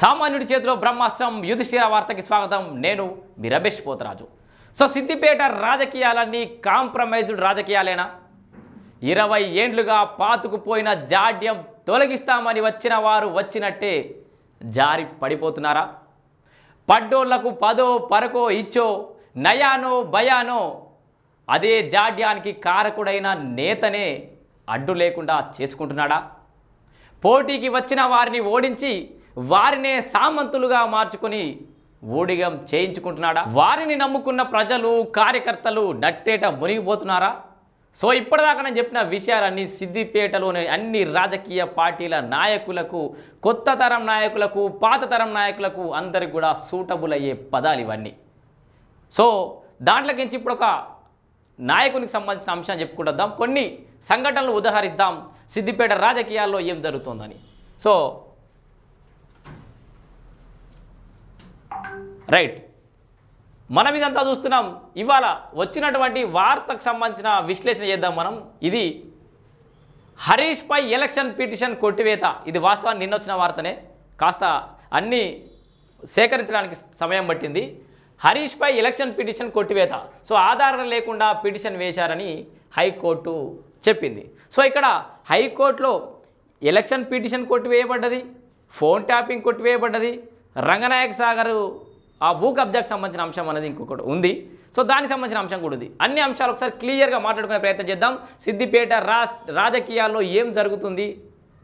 సామాన్యుడి చేతిలో బ్రహ్మాస్త్రం యుధిష్ఠిర వార్తకి స్వాగతం. నేను మీ రమేష్ పోతరాజు. సో సిద్దిపేట రాజకీయాలన్నీ కాంప్రమైజ్డ్ రాజకీయాలేనా? ఇరవై ఏండ్లుగా పాతుకుపోయిన జాడ్యం తొలగిస్తామని వచ్చిన వారు వచ్చినట్టే జారి పడిపోతున్నారా? పడ్డోళ్ళకు పదో పరకో ఇచ్చో నయానో భయానో అదే జాడ్యానికి కారకుడైన నేతనే అడ్డు లేకుండా చేసుకుంటున్నాడా? పోటీకి వచ్చిన వారిని ఓడించి వారినే సామంతులుగా మార్చుకొని ఊడిగం చేయించుకుంటున్నాడా? వారిని నమ్ముకున్న ప్రజలు కార్యకర్తలు నట్టేట మునిగిపోతున్నారా? సో ఇప్పటిదాకా నేను చెప్పిన విషయాలన్నీ సిద్దిపేటలోని అన్ని రాజకీయ పార్టీల నాయకులకు కొత్త తరం నాయకులకు పాత తరం నాయకులకు అందరికి కూడా సూటబుల్ అయ్యే పదాలు ఇవన్నీ. సో దాంట్లోకించి ఇప్పుడు ఒక నాయకునికి సంబంధించిన అంశాన్ని చెప్పుకుంటుందాం కొన్ని సంఘటనలు ఉదాహరిస్తాం. సిద్దిపేట రాజకీయాల్లో ఏం జరుగుతుందని. సో రైట్ మనం ఇదంతా చూస్తున్నాం. ఇవాళ వచ్చినటువంటి వార్తకు సంబంధించిన విశ్లేషణ చేద్దాం మనం. ఇది హరీష్ పై ఎలక్షన్ పిటిషన్ కొట్టివేత. ఇది వాస్తవాన్ని నిన్న వచ్చిన వార్తనే. కాస్త అన్నీ సేకరించడానికి సమయం పట్టింది. హరీష్ పై ఎలక్షన్ పిటిషన్ కొట్టివేత. సో ఆధారం లేకుండా పిటిషన్ వేశారని హైకోర్టు చెప్పింది. సో ఇక్కడ హైకోర్టులో ఎలక్షన్ పిటిషన్ కొట్టివేయబడ్డది. ఫోన్ ట్యాపింగ్ కొట్టివేయబడ్డది. రంగనాయక సాగర్ ఆ భూ కబ్జాకు సంబంధించిన అంశం అనేది ఇంకొకటి ఉంది. సో దానికి సంబంధించిన అంశం కూడా ఉంది. అన్ని అంశాలు ఒకసారి క్లియర్గా మాట్లాడుకునే ప్రయత్నం చేద్దాం. సిద్దిపేట రాష్ట్ర రాజకీయాల్లో ఏం జరుగుతుంది?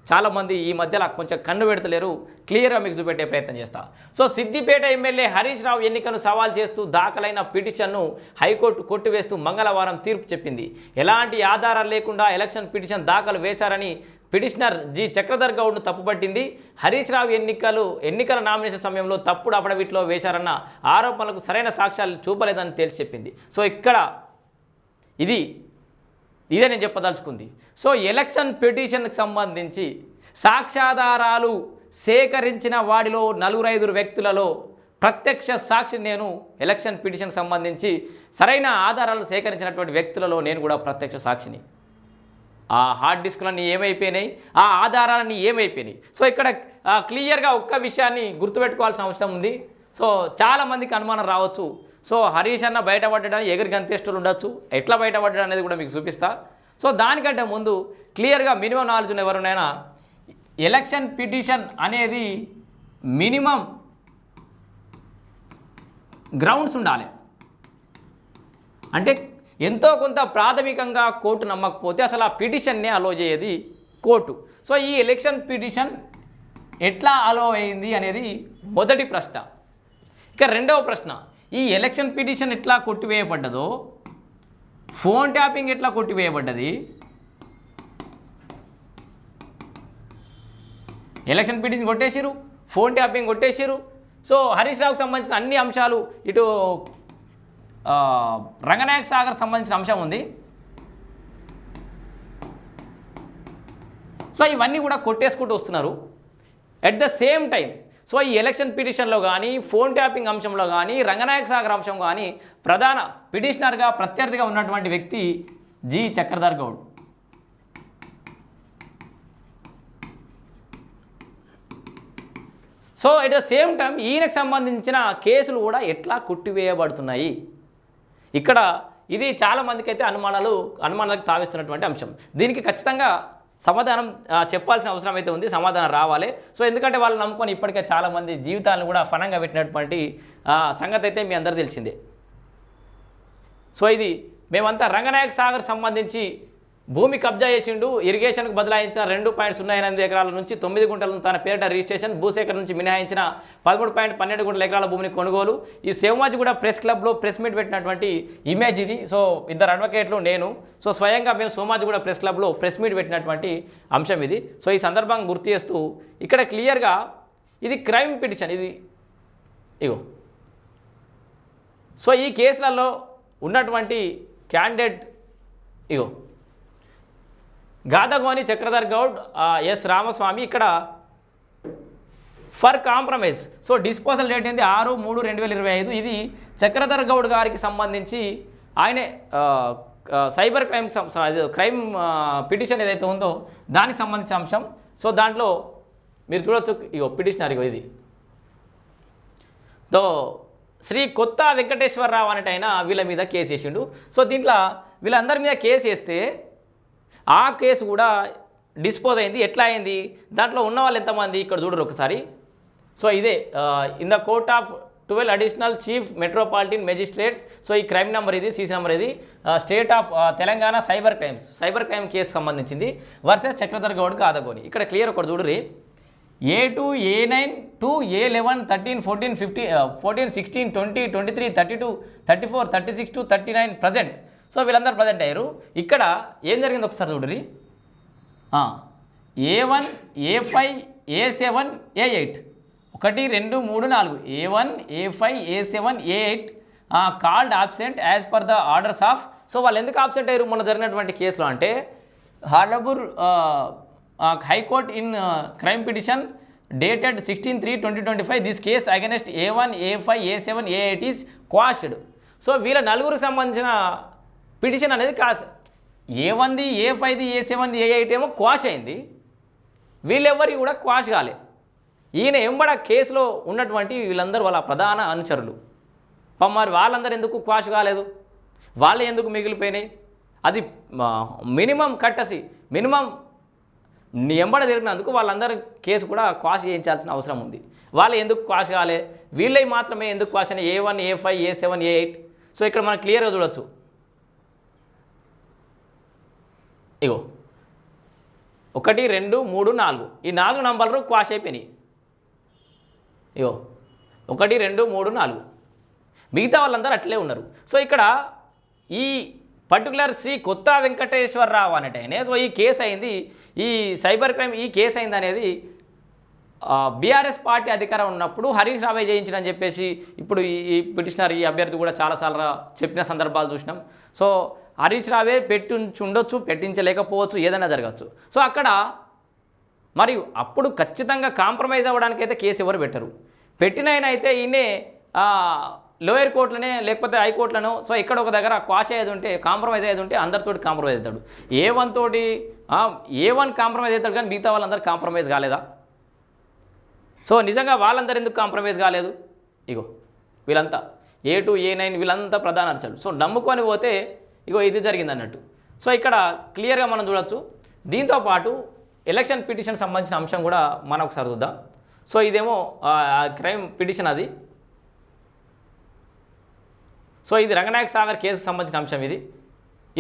చాలామంది ఈ మధ్యలో కొంచెం కన్ను పెడతలేరు. క్లియర్గా మీకు చూపెట్టే ప్రయత్నం చేస్తా. సో సిద్దిపేట ఎమ్మెల్యే హరీష్ రావు ఎన్నికను సవాల్ చేస్తూ దాఖలైన పిటిషన్ను హైకోర్టు కొట్టివేస్తూ మంగళవారం తీర్పు చెప్పింది. ఎలాంటి ఆధారాలు లేకుండా ఎలక్షన్ పిటిషన్ దాఖలు వేశారని పిటిషనర్ జి చక్రధర్ గౌడ్ను తప్పుపట్టింది. హరీష్ రావు ఎన్నికలు ఎన్నికల నామినేషన్ సమయంలో తప్పుడు అఫడవిట్లో వేశారన్న ఆరోపణలకు సరైన సాక్ష్యాలు చూపలేదని తేల్చి చెప్పింది. సో ఇక్కడ ఇది ఇదే నేను చెప్పదలుచుకుంది. సో ఎలక్షన్ పిటిషన్కి సంబంధించి సాక్ష్యాధారాలు సేకరించిన వాడిలో నలుగురు ఐదుగురు వ్యక్తులలో ప్రత్యక్ష సాక్షి నేను ఎలక్షన్ పిటిషన్ సంబంధించి సరైన ఆధారాలు సేకరించినటువంటి వ్యక్తులలో నేను కూడా ప్రత్యక్ష సాక్షిని. ఆ హార్డ్ డిస్క్లన్నీ ఏమైపోయినాయి? ఆ ఆధారాలన్నీ ఏమైపోయినాయి? సో ఇక్కడ క్లియర్గా ఒక్క విషయాన్ని గుర్తుపెట్టుకోవాల్సిన అవసరం ఉంది. సో చాలామందికి అనుమానం రావచ్చు. సో హరీష్ అన్న బయటపడ్డానికి ఎగిరి గంతేస్తులు ఉండొచ్చు. ఎట్లా బయటపడ్డాడు అనేది కూడా మీకు చూపిస్తా. సో దానికంటే ముందు క్లియర్గా మినిమం నాలెడ్జ్ ఉన్న ఎవరునైనా ఎలక్షన్ పిటిషన్ అనేది మినిమం గ్రౌండ్స్ ఉండాలి. అంటే ఎంతో కొంత ప్రాథమికంగా కోర్టు నమ్మకపోతే అసలు ఆ పిటిషన్నే అలో చేయది కోర్టు. సో ఈ ఎలక్షన్ పిటిషన్ ఎట్లా అలో అయింది అనేది మొదటి ప్రశ్న. ఇక రెండవ ప్రశ్న ఈ ఎలక్షన్ పిటిషన్ ఎట్లా కొట్టివేయబడ్డదో ఫోన్ ట్యాపింగ్ ఎట్లా కొట్టివేయబడ్డది? ఎలక్షన్ పిటిషన్ కొట్టేసిరు ఫోన్ ట్యాపింగ్ కొట్టేసిరు సో హరీష్ రావుకి సంబంధించిన అన్ని అంశాలు ఇటు రంగనాయక సాగర్ సంబంధించిన అంశం ఉంది. సో ఇవన్నీ కూడా కొట్టేసుకుంటూ వస్తున్నారు. At the same time so ఈ ఎలక్షన్ పిటిషన్లో కానీ ఫోన్ ట్యాపింగ్ అంశంలో కానీ రంగనాయక సాగర్ అంశం కానీ ప్రధాన పిటిషనర్గా ప్రత్యర్థిగా ఉన్నటువంటి వ్యక్తి G. Chakradhar Goud. So at the same time ఈయనకు సంబంధించిన కేసులు కూడా ఎట్లా కొట్టివేయబడుతున్నాయి? ఇక్కడ ఇది చాలామందికి అయితే అనుమానాలు అనుమానాలకు తావిస్తున్నటువంటి అంశం. దీనికి ఖచ్చితంగా సమాధానం చెప్పాల్సిన అవసరం అయితే ఉంది సమాధానం రావాలి. సో ఎందుకంటే వాళ్ళు నమ్ముకొని ఇప్పటికే చాలామంది జీవితాలను కూడా ఫనంగా పెట్టినటువంటి సంగతి అయితే మీ అందరూ తెలిసిందే. సో ఇది మేమంతా రంగనాయక సాగర్ సంబంధించి భూమి కబ్జా చేసిండు ఇరిగేషన్కు బదలాయించిన రెండు పాయింట్ సున్నా ఎనిమిది ఎకరాల నుంచి తొమ్మిది గుంటలను తన పేరిట రిజిస్ట్రేషన్ భూసేకరణ నుంచి మినహాయించిన పదమూడు పాయింట్ పన్నెండు గుంటల ఎకరాల భూమిని కొనుగోలు. ఈ కూడా ప్రెస్ క్లబ్లో ప్రెస్ మీట్ పెట్టినటువంటి ఇమేజ్ ఇది. సో ఇద్దరు అడ్వకేట్లు నేను. సో స్వయంగా మేము సోమాజ్ కూడా ప్రెస్ క్లబ్లో ప్రెస్ మీట్ పెట్టినటువంటి అంశం ఇది. సో ఈ సందర్భంగా గుర్తు చేస్తూ ఇక్కడ క్లియర్గా ఇది క్రైమ్ పిటిషన్. ఇది ఇగో. సో ఈ కేసులలో ఉన్నటువంటి క్యాండిడేట్ ఇగో. గాదగోని చక్రధర్ గౌడ్ ఎస్ రామస్వామి ఇక్కడ for compromise. So disposal date ఏంది? ఆరు మూడు రెండు వేల ఇరవై ఐదు. ఇది చక్రధర్ గౌడ్ గారికి సంబంధించి ఆయనే సైబర్ క్రైమ్ క్రైమ్ పిటిషన్ ఏదైతే ఉందో దానికి సంబంధించిన అంశం. సో దాంట్లో మీరు చూడొచ్చు ఇగో పిటిషనర్ ఇగో ఇది. దో శ్రీ కొత్త వెంకటేశ్వరరావు అనేట వీళ్ళ మీద కేసు వేసిండు. సో దీంట్లో వీళ్ళందరి మీద కేసు వేస్తే ఆ కేసు కూడా డిస్పోజ్ అయింది. ఎట్లా అయింది? దాంట్లో ఉన్న వాళ్ళు ఎంతమంది? ఇక్కడ చూడరు ఒకసారి. సో ఇదే in the court of twelve additional chief metropolitan magistrate so ఈ క్రైమ్ నెంబర్ ఇది సీసీ నెంబర్ ఇది state of Telangana cyber crimes cyber crime case సంబంధించింది. వర్సెస్ చక్రధర్ గౌడ్కి ఆదగోని. ఇక్కడ క్లియర్ ఒకటి చూడరి A two A nine two A eleven thirteen fourteen fifty fourteen sixteen twenty twenty three thirty two thirty four thirty six to thirty nine present so వీళ్ళందరూ present అయ్యారు. ఇక్కడ ఏం జరిగింది ఒకసారి చూడరి A one A five A seven A eight ఒకటి రెండు మూడు నాలుగు. A one A five A seven A eight called absent as per the orders of so వాళ్ళు ఎందుకు ఆబ్సెంట్ అయ్యారు? మొన్న జరిగినటువంటి కేసులో అంటే honourable high court in crime petition dated sixteen three twenty twenty five this case against A one A five A seven A eight is quashed so వీళ్ళ నలుగురికి సంబంధించిన పిటిషన్ అనేది కాస్ ఏ వన్ది ఏ ఫైవ్ది ఏ సెవెన్ది ఏ ఎయిట్ ఏమో quash అయింది. వీళ్ళెవ్వరి కూడా క్వాష్ కాలే. ఈయన ఎంబడ కేసులో ఉన్నటువంటి వీళ్ళందరూ వాళ్ళ ప్రధాన అనుచరులు. మరి వాళ్ళందరూ ఎందుకు క్వాష్ కాలేదు? వాళ్ళే ఎందుకు మిగిలిపోయినాయి? అది మినిమం కట్టసి మినిమం నీ ఎంబడ జరిపినందుకు వాళ్ళందరూ కేసు కూడా క్వాష్ చేయించాల్సిన అవసరం ఉంది. వాళ్ళు ఎందుకు క్వాష్ కాలే? వీళ్ళే మాత్రమే ఎందుకు క్వాష్ అని A one A five A seven A eight? So ఇక్కడ మనం క్లియర్గా చూడొచ్చు. ఇగో. ఒకటి రెండు మూడు నాలుగు. ఈ నాలుగు నంబర్లు క్వాష్ అయిపోయినాయి. ఇగో. ఒకటి రెండు మూడు నాలుగు. మిగతా వాళ్ళందరూ అట్లే ఉన్నారు. సో ఇక్కడ ఈ పర్టికులర్ శ్రీ కొత్త వెంకటేశ్వరరావు అనేటైనే సో ఈ కేసు అయింది. ఈ సైబర్ క్రైమ్ ఈ కేసు అయింది అనేది బీఆర్ఎస్ పార్టీ అధికారం ఉన్నప్పుడు హరీష్ రావే చేయించడని చెప్పేసి ఇప్పుడు ఈ పిటిషనర్ ఈ అభ్యర్థి కూడా చాలాసార్లు చెప్పిన సందర్భాలు చూసినాం. సో హరీష్ రావే పెట్టి ఉండొచ్చు పెట్టించలేకపోవచ్చు ఏదైనా జరగచ్చు. సో అక్కడ మరియు అప్పుడు ఖచ్చితంగా కాంప్రమైజ్ అవ్వడానికి అయితే కేసు ఎవరు పెట్టరు. పెట్టిన ఆయన అయితే ఈయనే లోయర్ కోర్టులనే లేకపోతే హైకోర్టులను సో ఇక్కడ ఒక దగ్గర క్వాష్ అయ్యేది ఉంటే కాంప్రమైజ్ అయ్యేది ఉంటే అందరితోటి కాంప్రమైజ్ అవుతాడు. ఏ వన్ తోటి ఏ వన్ కాంప్రమైజ్ అవుతాడు కానీ మిగతా వాళ్ళందరూ కాంప్రమైజ్ కాలేదా? సో నిజంగా వాళ్ళందరూ ఎందుకు కాంప్రమైజ్ కాలేదు? ఇగో వీళ్ళంతా. ఏ టు ఏ నైన్ వీళ్ళంతా ప్రధాన అర్చలు సో నమ్ముకొని పోతే ఇగో ఇది జరిగింది అన్నట్టు సో ఇక్కడ క్లియర్గా మనం చూడొచ్చు. దీంతో పాటు ఎలక్షన్ పిటిషన్ సంబంధించిన అంశం కూడా మనం ఒకసారి చూద్దాం. సో ఇదేమో క్రైమ్ పిటిషన్ అది. సో ఇది రంగనాయక సాగర్ కేసుకు సంబంధించిన అంశం ఇది.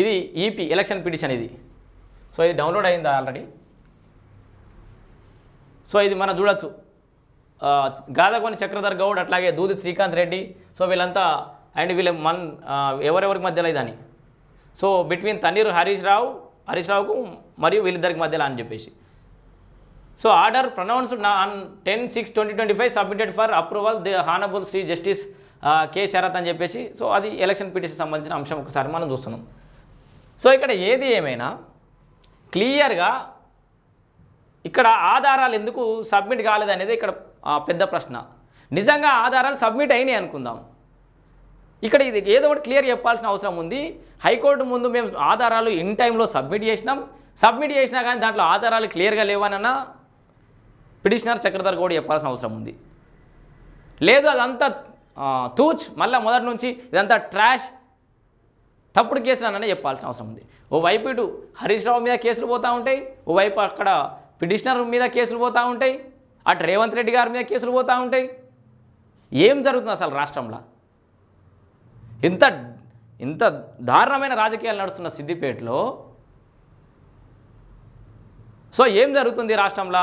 ఇది ఈపీ ఎలక్షన్ పిటిషన్ ఇది. సో ఇది డౌన్లోడ్ అయింది ఆల్రెడీ? సో ఇది మనం చూడొచ్చు. గాదగోని చక్రధర్ గౌడ్ అట్లాగే దూది శ్రీకాంత్ రెడ్డి. సో వీళ్ళంతా అండ్ వీళ్ళ మన్ ఎవరెవరి ఎవరెవరికి మధ్యలో ఇదని? సో బిట్వీన్ తన్నీరు హరీష్ రావు హరీష్ రావుకు మరియు వీళ్ళిద్దరికి మధ్యలో అని చెప్పేసి. So order pronounced on ten six twenty twenty five submitted for approval the honourable Shri justice K Sharath అని చెప్పేసి. సో అది ఎలక్షన్ పిటిషన్ సంబంధించిన అంశం ఒకసారి మనం చూస్తున్నాం. సో ఇక్కడ ఏది ఏమైనా క్లియర్గా ఇక్కడ ఆధారాలు ఎందుకు సబ్మిట్ కాలేదనేది ఇక్కడ పెద్ద ప్రశ్న. నిజంగా ఆధారాలు సబ్మిట్ అయినాయి అనుకుందాం. ఇక్కడ ఇది ఏదో ఒకటి క్లియర్ చెప్పాల్సిన అవసరం ఉంది. హైకోర్టు ముందు మేము ఆధారాలు ఇన్ టైంలో సబ్మిట్ చేసినాం. సబ్మిట్ చేసినా కానీ దాంట్లో ఆధారాలు క్లియర్గా లేవనన్నా పిటిషనర్ చక్రధర్ కూడా చెప్పాల్సిన అవసరం ఉంది. లేదు అదంతా తూచ్ మళ్ళీ మొదటి నుంచి ఇదంతా ట్రాష్ తప్పుడు కేసులనే చెప్పాల్సిన అవసరం ఉంది. ఓ వైపు ఇటు హరీష్ రావు మీద కేసులు పోతూ ఉంటాయి. ఓవైపు వైపు అక్కడ పిటిషనర్ మీద కేసులు పోతూ ఉంటాయి. అటు రేవంత్ రెడ్డి గారి మీద కేసులు పోతూ ఉంటాయి. ఏం జరుగుతుంది అసలు రాష్ట్రంలో? ఇంత ఇంత దారుణమైన రాజకీయాలు నడుస్తున్న సిద్దిపేటలో సో ఏం జరుగుతుంది రాష్ట్రంలో?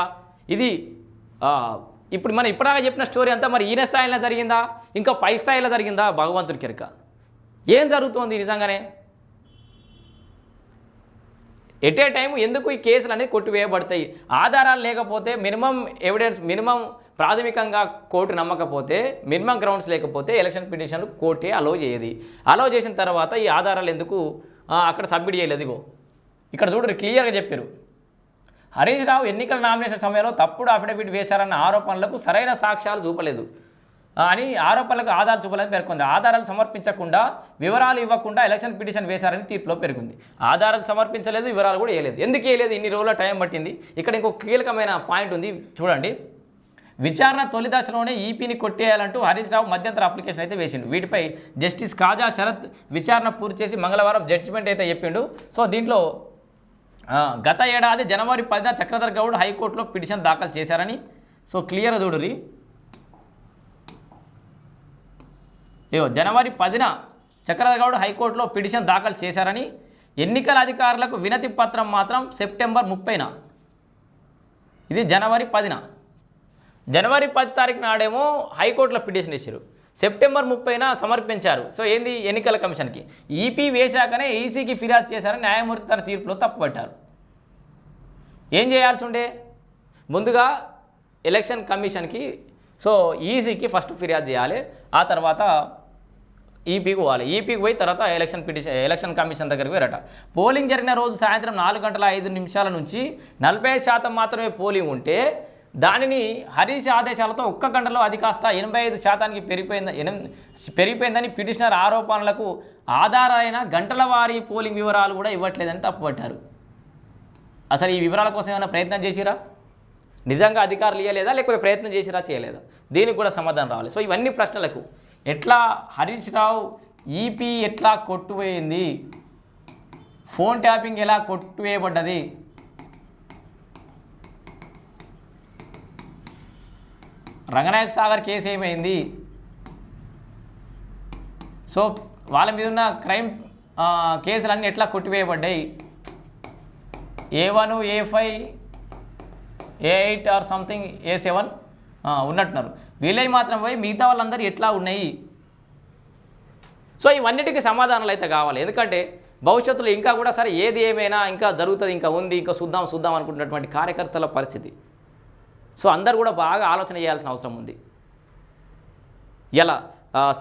ఇది ఇప్పుడు మనం ఇప్పటిదాకా చెప్పిన స్టోరీ అంతా మరి ఈయన స్థాయిలో జరిగిందా? ఇంకా పై స్థాయిలో జరిగిందా? భగవంతుడి కెరక. ఏం జరుగుతోంది నిజంగానే? ఎట్ ఏ టైం ఎందుకు ఈ కేసులు అనేది కొట్టివేయబడతాయి? ఆధారాలు లేకపోతే మినిమం ఎవిడెన్స్ మినిమం ప్రాథమికంగా కోర్టు నమ్మకపోతే మినిమం గ్రౌండ్స్ లేకపోతే ఎలక్షన్ పిటిషన్లు కోర్టే అలో చేయదు. అలో చేసిన తర్వాత ఈ ఆధారాలు ఎందుకు? అక్కడ సబ్మిట్ చేయలేదు ఇగో. ఇక్కడ చూడరు క్లియర్గా చెప్పారు. హరీష్ రావు ఎన్నికల నామినేషన్ సమయంలో తప్పుడు అఫిడవిట్ వేశారన్న ఆరోపణలకు సరైన సాక్ష్యాలు చూపలేదు. అని ఆరోపణలకు ఆధారాలు చూపలేదని పేర్కొంది. ఆధారాలు సమర్పించకుండా వివరాలు ఇవ్వకుండా ఎలక్షన్ పిటిషన్ వేశారని తీర్పులో పేర్కొంది. ఆధారాలు సమర్పించలేదు వివరాలు కూడా వేయలేదు ఎందుకు వేయలేదు ఇన్ని రోజుల టైం పట్టింది. ఇక్కడ ఇంకో కీలకమైన పాయింట్ ఉంది. చూడండి. విచారణ తొలి దశలోనే ఈపీని కొట్టేయాలంటూ హరీష్ రావు మధ్యంతర అప్లికేషన్ అయితే వేసిండు. వీటిపై జస్టిస్ కాజా శరత్ విచారణ పూర్తి చేసి మంగళవారం జడ్జిమెంట్ అయితే చెప్పిండు. సో దీంట్లో గత ఏడాది జనవరి పదిన చక్రధర్ గౌడ్ హైకోర్టులో పిటిషన్ దాఖలు చేశారని. సో క్లియర్ చూడురి ఏవో జనవరి పదిన చక్రధర్ గౌడ్ హైకోర్టులో పిటిషన్ దాఖలు చేశారని ఎన్నికల అధికారులకు వినతి పత్రం మాత్రం సెప్టెంబర్ ముప్పైన. ఇది జనవరి పదిన. జనవరి పది తారీఖు నాడేమో హైకోర్టులో పిటిషన్ ఇచ్చారు. సెప్టెంబర్ ముప్పైన సమర్పించారు. సో ఏంది ఎన్నికల కమిషన్కి? ఈపీ వేశాకనే ఈసీకి ఫిర్యాదు చేశారని న్యాయమూర్తి తన తీర్పులో తప్పుపట్టారు. ఏం చేయాల్సి ఉండే ముందుగా ఎలక్షన్ కమిషన్కి సో ఈసీకి ఫస్ట్ ఫిర్యాదు చేయాలి. ఆ తర్వాత ఈపీకి పోవాలి. ఈపీకి పోయి తర్వాత ఎలక్షన్ పిటిషన్ ఎలక్షన్ కమిషన్ దగ్గరికి పోయారట పోలింగ్ జరిగిన రోజు సాయంత్రం నాలుగు గంటల ఐదు నిమిషాల నుంచి నలభై శాతం మాత్రమే పోలింగ్ ఉంటే దానిని హరీష్ ఆదేశాలతో ఒక్క గంటలో అది కాస్త ఎనభై ఐదు శాతానికి పెరిగిపోయింది పెరిగిపోయిందని పిటిషనర్ ఆరోపణలకు ఆధారైన గంటల వారీ పోలింగ్ వివరాలు కూడా ఇవ్వట్లేదని తప్పుపట్టారు. అసలు ఈ వివరాల కోసం ఏమైనా ప్రయత్నం చేసిరా? నిజంగా అధికారులు ఇవ్వలేదా లేకపోతే ప్రయత్నం చేసిరా? చేయలేదా? దీనికి కూడా సమాధానం రావాలి. సో ఇవన్నీ ప్రశ్నలకు ఎట్లా హరీష్ రావు ఈపీ ఎట్లా కొట్టుపోయింది? ఫోన్ ట్యాపింగ్ ఎలా కొట్టువేయబడ్డది? రంగనాయక సాగర్ కేసు ఏమైంది? సో వాళ్ళ మీద ఉన్న క్రైమ్ కేసులన్నీ ఎట్లా కొట్టివేయబడ్డాయి? A one A five A eight or something A seven ఉన్నట్టున్నారు. వీళ్ళవి మాత్రం పోయి మిగతా వాళ్ళందరూ ఎట్లా ఉన్నాయి? సో ఇవన్నిటికీ సమాధానాలు అయితే కావాలి. ఎందుకంటే భవిష్యత్తులో ఇంకా కూడా సరే ఏది ఏమైనా ఇంకా జరుగుతుంది ఇంకా ఉంది ఇంకా చూద్దాం చూద్దాం అనుకుంటున్నటువంటి కార్యకర్తల పరిస్థితి. సో అందరు కూడా బాగా ఆలోచన చేయాల్సిన అవసరం ఉంది. ఎలా?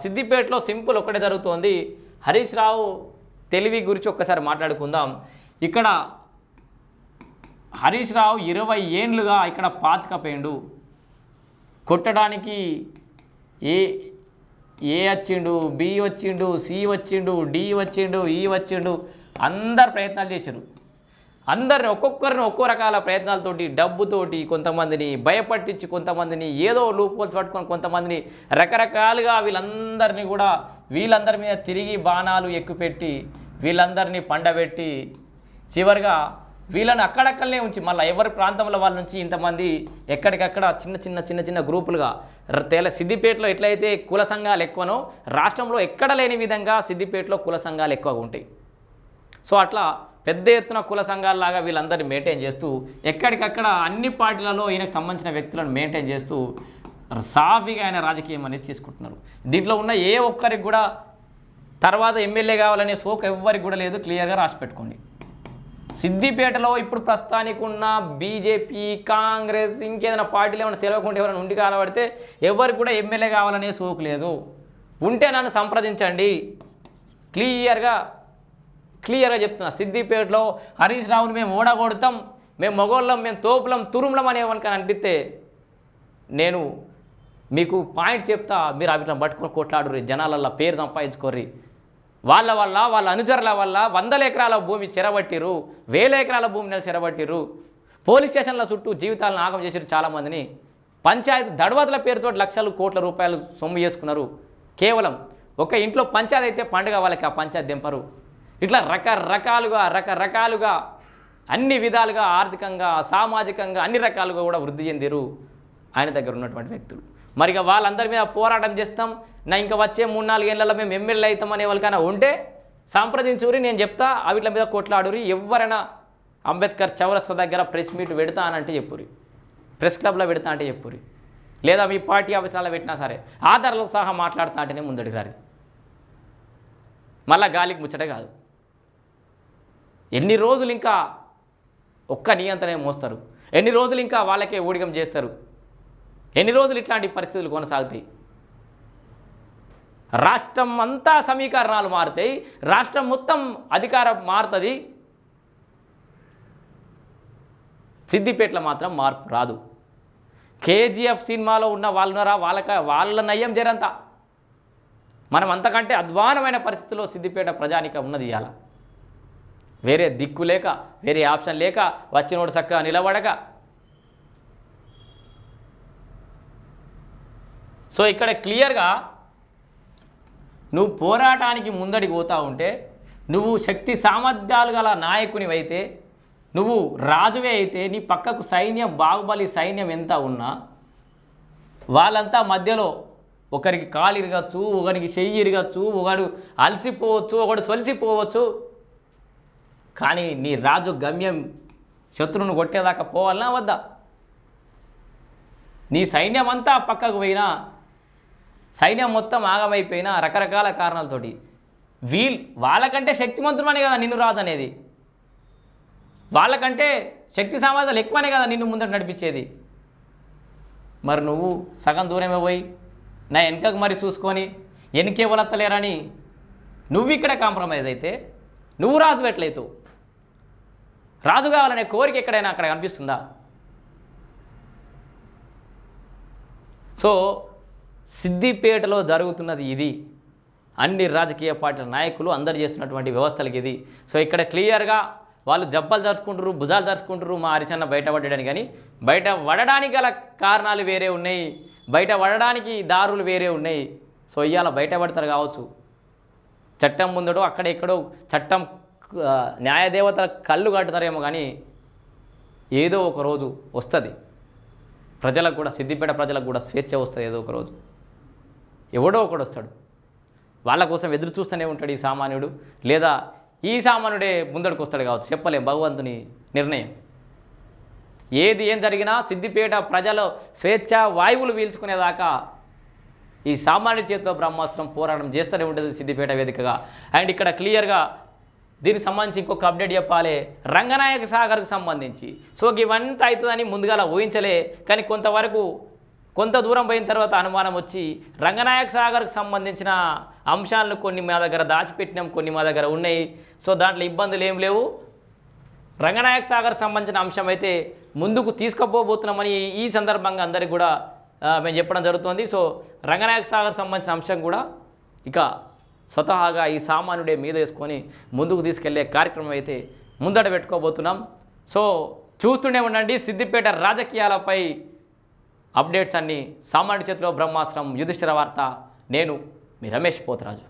సిద్దిపేటలో సింపుల్ ఒక్కటే జరుగుతోంది. హరీష్ రావు తెలివి గురించి ఒక్కసారి మాట్లాడుకుందాం. ఇక్కడ హరీష్ రావు ఇరవై ఏండ్లుగా ఇక్కడ పాతకపోయిండు కొట్టడానికి ఏ ఏ వచ్చిండు? బి వచ్చిండు? సి వచ్చిండు? డి వచ్చిండు? ఈ వచ్చిండు? అందరు ప్రయత్నాలు చేశారు. అందరిని ఒక్కొక్కరిని ఒక్కో రకాల ప్రయత్నాలతోటి డబ్బుతోటి కొంతమందిని భయపట్టించి కొంతమందిని ఏదో లూపోల్స్ పట్టుకొని కొంతమందిని రకరకాలుగా వీళ్ళందరినీ కూడా వీళ్ళందరి మీద తిరిగి బాణాలు ఎక్కుపెట్టి వీళ్ళందరినీ పండబెట్టి చివరిగా వీళ్ళని అక్కడక్కడనే ఉంచి మళ్ళీ ఎవరి ప్రాంతంలో వాళ్ళ నుంచి ఇంతమంది ఎక్కడికక్కడ చిన్న చిన్న చిన్న చిన్న గ్రూపులుగా తెల సిద్దిపేటలో ఎట్లయితే కుల సంఘాలు ఎక్కువనో రాష్ట్రంలో ఎక్కడ లేని విధంగా సిద్దిపేటలో కుల సంఘాలు ఎక్కువగా ఉంటాయి. సో అట్లా పెద్ద ఎత్తున కుల సంఘాలలాగా వీళ్ళందరినీ మెయింటైన్ చేస్తూ ఎక్కడికక్కడ అన్ని పార్టీలలో ఈయనకు సంబంధించిన వ్యక్తులను మెయింటైన్ చేస్తూ సాఫీగా ఆయన రాజకీయం అనేది చేసుకుంటున్నారు. దీంట్లో ఉన్న ఏ ఒక్కరికి కూడా తర్వాత ఎమ్మెల్యే కావాలనే సోక ఎవ్వరికి కూడా లేదు క్లియర్గా రాసి పెట్టుకోండి. సిద్దిపేటలో ఇప్పుడు ప్రస్తుతానికి ఉన్న బీజేపీ కాంగ్రెస్ ఇంకేదైనా పార్టీలు ఏమైనా తెలియకుండా ఎవరైనా ఉండి కాలబడితే ఎవరికి కూడా ఎమ్మెల్యే కావాలనే సోకు లేదు. ఉంటే నన్ను సంప్రదించండి. క్లియర్గా క్లియర్గా చెప్తున్నా. సిద్దిపేటలో హరీష్ రావుని మేము ఓడగొడతాం మేము మొగోళ్ళం మేము తోపులం తురుములం అని అనిపిస్తే నేను మీకు పాయింట్స్ చెప్తా. మీరు అవి పట్టుకొని కొట్లాడుర్రి. జనాలల్లో పేరు సంపాదించుకోర్రి. వాళ్ళ వల్ల వాళ్ళ అనుచరుల వల్ల వందల ఎకరాల భూమి చెరబట్టిరు వేల ఎకరాల భూమి నెల చెరబట్టిరు పోలీస్ స్టేషన్ల చుట్టూ జీవితాలను ఆగం చేసిరు చాలామందిని. పంచాయతీ దడవతల పేరుతో లక్షలు కోట్ల రూపాయలు సొమ్ము చేసుకున్నారు. కేవలం ఒక ఇంట్లో పంచాయతీ అయితే పండుగ వాళ్ళకి ఆ పంచాయతీ దింపరు ఇట్లా రకరకాలుగా రకరకాలుగా అన్ని విధాలుగా ఆర్థికంగా సామాజికంగా అన్ని రకాలుగా కూడా వృద్ధి చెందిరు ఆయన దగ్గర ఉన్నటువంటి వ్యక్తులు. మరి ఇక వాళ్ళందరి మీద పోరాటం చేస్తాం. నా ఇంకా వచ్చే మూడు నాలుగు ఏళ్ళలో మేము ఎమ్మెల్యే అవుతాం అనే వాళ్ళకైనా ఉంటే సంప్రదించుకుని నేను చెప్తా. అవిట్ల మీద కొట్లాడురి. ఎవరైనా అంబేద్కర్ చౌరస్తా దగ్గర ప్రెస్ మీట్ పెడతా అని అంటే చెప్పురి. ప్రెస్ క్లబ్లో పెడతా అంటే చెప్పురి. లేదా మీ పార్టీ ఆఫీసులలో పెట్టినా సరే ఆధారాలతో సహా మాట్లాడుతా అంటేనే ముందడిగారు మళ్ళీ గాలికి ముచ్చటే కాదు. ఎన్ని రోజులు ఇంకా ఒక్క నియంత్రణ మోస్తారు? ఎన్ని రోజులు ఇంకా వాళ్ళకే ఊడిగం చేస్తారు? ఎన్ని రోజులు ఇట్లాంటి పరిస్థితులు కొనసాగుతాయి? రాష్ట్రం అంతా సమీకరణాలు మారుతాయి. రాష్ట్రం మొత్తం అధికారం మారుతుంది. సిద్దిపేటలో మాత్రం మార్పు రాదు. కేజీఎఫ్ సినిమాలో ఉన్న వాళ్ళనరా వాళ్ళక వాళ్ళ నయ్యం జరంతా మనం అంతకంటే అధ్వానమైన పరిస్థితుల్లో సిద్దిపేట ప్రజానిక ఉన్నది ఇలా వేరే దిక్కు లేక వేరే ఆప్షన్ లేక వచ్చినోడు చక్కగా నిలబడక. సో ఇక్కడ క్లియర్గా నువ్వు పోరాటానికి ముందడికి పోతా ఉంటే నువ్వు శక్తి సామర్థ్యాలు గల నాయకునివైతే నువ్వు రాజువే అయితే నీ పక్కకు సైన్యం బాహుబలి సైన్యం ఎంత ఉన్నా వాళ్ళంతా మధ్యలో ఒకరికి కాలు ఇరగచ్చు ఒకరికి చెయ్యి ఇరగచ్చు ఒకడు అలసిపోవచ్చు ఒకడు సొలిసిపోవచ్చు. కానీ నీ రాజు గమ్యం శత్రువును కొట్టేదాకా పోవాలనా వద్దా? నీ సైన్యం అంతా పక్కకు పోయినా సైన్యం మొత్తం ఆగమైపోయినా రకరకాల కారణాలతోటి. వీల్ వాళ్ళకంటే శక్తిమంతుమనే కదా నిన్ను రాజు అనేది. వాళ్ళకంటే శక్తి సామర్థ్యాలు ఎక్కువనే కదా నిన్ను ముందట నడిపించేది. మరి నువ్వు సగం దూరమే పోయి నా వెనకకు మరి చూసుకొని వెనకే వలత్తలేరని నువ్వు ఇక్కడ కాంప్రమైజ్ అయితే నువ్వు రాజు ఎట్లయితావు? రాజు కావాలనే కోరిక ఎక్కడైనా అక్కడ కనిపిస్తుందా? సో సిద్దిపేటలో జరుగుతున్నది ఇది. అన్ని రాజకీయ పార్టీల నాయకులు అందరు చేస్తున్నటువంటి వ్యవస్థలకి ఇది. సో ఇక్కడ క్లియర్గా వాళ్ళు జబ్బలు జరుచుకుంటారు భుజాలు జరుచుకుంటారు మా హరిచన్న బయట పడ్డాడని కానీ బయట పడడానికి గల కారణాలు వేరే ఉన్నాయి. బయట పడడానికి దారులు వేరే ఉన్నాయి. సో ఇవాళ బయట పడతారు కావచ్చు. చట్టం ముందడో అక్కడ ఎక్కడో చట్టం న్యాయదేవతల కళ్ళు కట్టుతారేమో కానీ ఏదో ఒక రోజు వస్తుంది. ప్రజలకు కూడా సిద్దిపేట ప్రజలకు కూడా స్వేచ్ఛ వస్తుంది ఏదో ఒక రోజు. ఎవడో ఒకడు వస్తాడు. వాళ్ళ కోసం ఎదురు చూస్తూనే ఉంటాడు ఈ సామాన్యుడు. లేదా ఈ సామాన్యుడే ముందడుకు వస్తాడు కావచ్చు. చెప్పలే. భగవంతుని నిర్ణయం. ఏది ఏం జరిగినా సిద్దిపేట ప్రజలు స్వేచ్ఛ వాయువులు పీల్చుకునేదాకా ఈ సామాన్య చేతిలో బ్రహ్మాస్త్రం పోరాటం చేస్తూనే ఉంటుంది సిద్దిపేట వేదికగా. అండ్ ఇక్కడ క్లియర్గా దీనికి సంబంధించి ఇంకొక అప్డేట్ చెప్పాలి. రంగనాయక సాగర్కు సంబంధించి. సో ఇవంతా అవుతుందని ముందుగా ఊహించలే. కానీ కొంతవరకు కొంత దూరం పోయిన తర్వాత అనుమానం వచ్చి రంగనాయక సాగర్కు సంబంధించిన అంశాలను కొన్ని మా దగ్గర దాచిపెట్టినాం కొన్ని మా దగ్గర ఉన్నాయి. సో దాంట్లో ఇబ్బందులు ఏం లేవు. రంగనాయక సాగర్ సంబంధించిన అంశం అయితే ముందుకు తీసుకుపోబోతున్నామని ఈ సందర్భంగా అందరికి కూడా మేము చెప్పడం జరుగుతుంది. సో రంగనాయక సాగర్ సంబంధించిన అంశం కూడా ఇక స్వతహాగా ఈ సామాన్యుడే మీద వేసుకొని ముందుకు తీసుకెళ్ళే కార్యక్రమం అయితే ముందట పెట్టుకోబోతున్నాం. సో చూస్తూనే ఉండండి సిద్దిపేట రాజకీయాలపై అప్డేట్స్ అన్నీ సామాన్య చేతిలో బ్రహ్మాస్త్రం యుధిష్ఠిర వార్త. నేను మీ రమేష్ పోతరాజు.